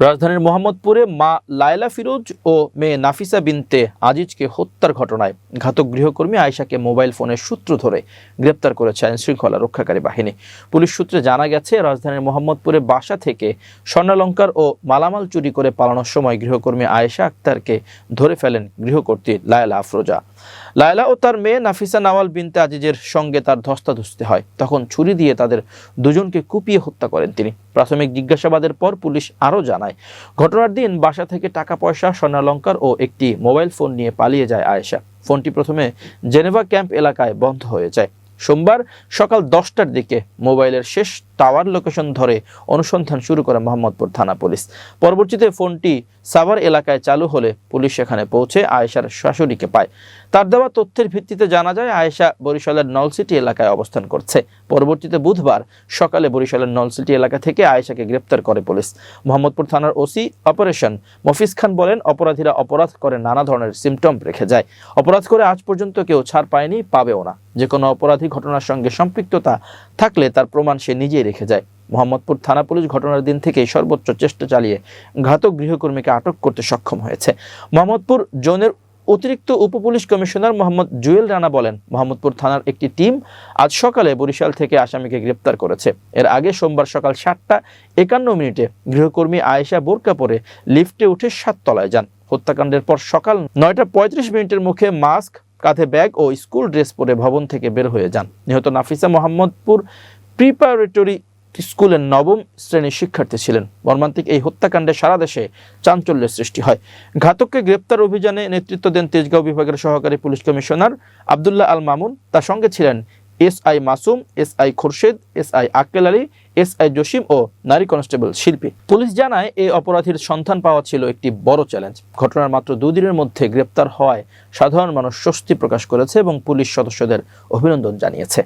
রাজধানীর মোহাম্মদপুরে মা লায়লা ফিরোজ ও মেয়ে নাফিসা বিনতে আজিজকে হত্যার ঘটনায় ঘাতক গৃহকর্মী আয়েশাকে মোবাইল ফোনের সূত্র ধরে গ্রেপ্তার করেছে আইন শৃঙ্খলা রক্ষাকারী বাহিনী। পুলিশ সূত্রে জানা গেছে, রাজধানীর মোহাম্মদপুরে বাসা থেকে স্বর্ণালঙ্কার ও মালামাল চুরি করে পালানোর সময় গৃহকর্মী আয়েশা আক্তারকে ধরে ফেলেন গৃহকর্ত্রী লায়লা আফরোজা। লায়লা ও তার মেয়ে নাফিসা নাওয়াল বিনতে আজিজের সঙ্গে তার ধস্তাধস্তি হয়। তখন ছুরি দিয়ে তাদের দুজনকে কুপিয়ে হত্যা করেন তিনি। প্রাথমিক জিজ্ঞাসাবাদের পর পুলিশ আরও জানায়, ঘটনার দিন বাসা থেকে টাকা পয়সা স্বর্ণালঙ্কার ও একটি মোবাইল ফোন নিয়ে পালিয়ে যায় আয়েশা। ফোনটি প্রথমে জেনেভা ক্যাম্প এলাকায় বন্ধ হয়ে যায়। সোমবার সকাল দশটার দিকে মোবাইলের শেষ টাওয়ার লোকেশন ধরে অনুসন্ধান শুরু করে মোহাম্মদপুর থানা পুলিশ। পরবর্তীতে ফোনটি সাভার এলাকায় চালু হলে পুলিশ সেখানে পৌঁছে আয়েশার শাশুড়িকে পায়। তার দেওয়া তথ্যের ভিত্তিতে জানা যায়, আয়েশা বরিশালের নলসিটি এলাকায় অবস্থান করছে। পরবর্তীতে বুধবার সকালে বরিশালের নলসিটি এলাকা থেকে আয়েশাকে গ্রেপ্তার করে পুলিশ। মোহাম্মদপুর থানার ওসি অপারেশন মফিজ খান বলেন, অপরাধীরা অপরাধ করে নানা ধরনের সিমটম রেখে যায়। অপরাধ করে আজ পর্যন্ত কেউ ছাড় পায়নি, পাবেও না। যে কোনো অপরাধী ঘটনার সঙ্গে সম্পৃক্ততা থাকলে তার প্রমাণ সে রেখে যায়। মোহাম্মদপুর থানা পুলিশ ঘটনার দিন থেকেই সর্বোচ্চ চেষ্টা চালিয়ে ঘাতক গৃহকর্মীকে আটক করতে সক্ষম হয়েছে। মোহাম্মদপুর জোনের অতিরিক্ত উপপুলিশ কমিশনার মোহাম্মদ জুয়েল রানা বলেন, মোহাম্মদপুর থানার একটি টিম আজ সকালে বরিশাল থেকে আসামিকে গ্রেপ্তার করেছে। এর আগে সোমবার সকাল সাতটা একান্ন মিনিটে গৃহকর্মী আয়েশা বোরকা পরে লিফটে উঠে সাততলায় যান। হত্যাকাণ্ডের পর সকাল নয়টা পঁয়ত্রিশ মিনিটের মুখে মাস্ক, কাঁধে ব্যাগ ও স্কুল ড্রেস পরে ভবন থেকে বের হয়ে যান। নিহত নাফিসা মোহাম্মদপুর প্রিপারেটরি স্কুলের নবম শ্রেণির শিক্ষার্থী ছিলেন। মর্মান্তিক এই হত্যাকাণ্ডে সারা দেশে চাঞ্চল্যের সৃষ্টি হয়। ঘাতককে গ্রেপ্তার অভিযানে নেতৃত্ব দেন তেজগাঁও বিভাগের সহকারী পুলিশ কমিশনার আবদুল্লাহ আল মামুন। তার সঙ্গে ছিলেন S I Masum S I Khorshed S I Akkel Ali S I Jasim ও নারী কনস্টেবল শিল্পী। পুলিশ জানায়, এই অপরাধীর সন্ধান পাওয়া ছিল একটি বড় চ্যালেঞ্জ। ঘটনার মাত্র দুদিনের মধ্যে গ্রেপ্তার হওয়ায় সাধারণ মানুষ স্বস্তি প্রকাশ করেছে এবং পুলিশ সদস্যদের অভিনন্দন জানিয়েছে।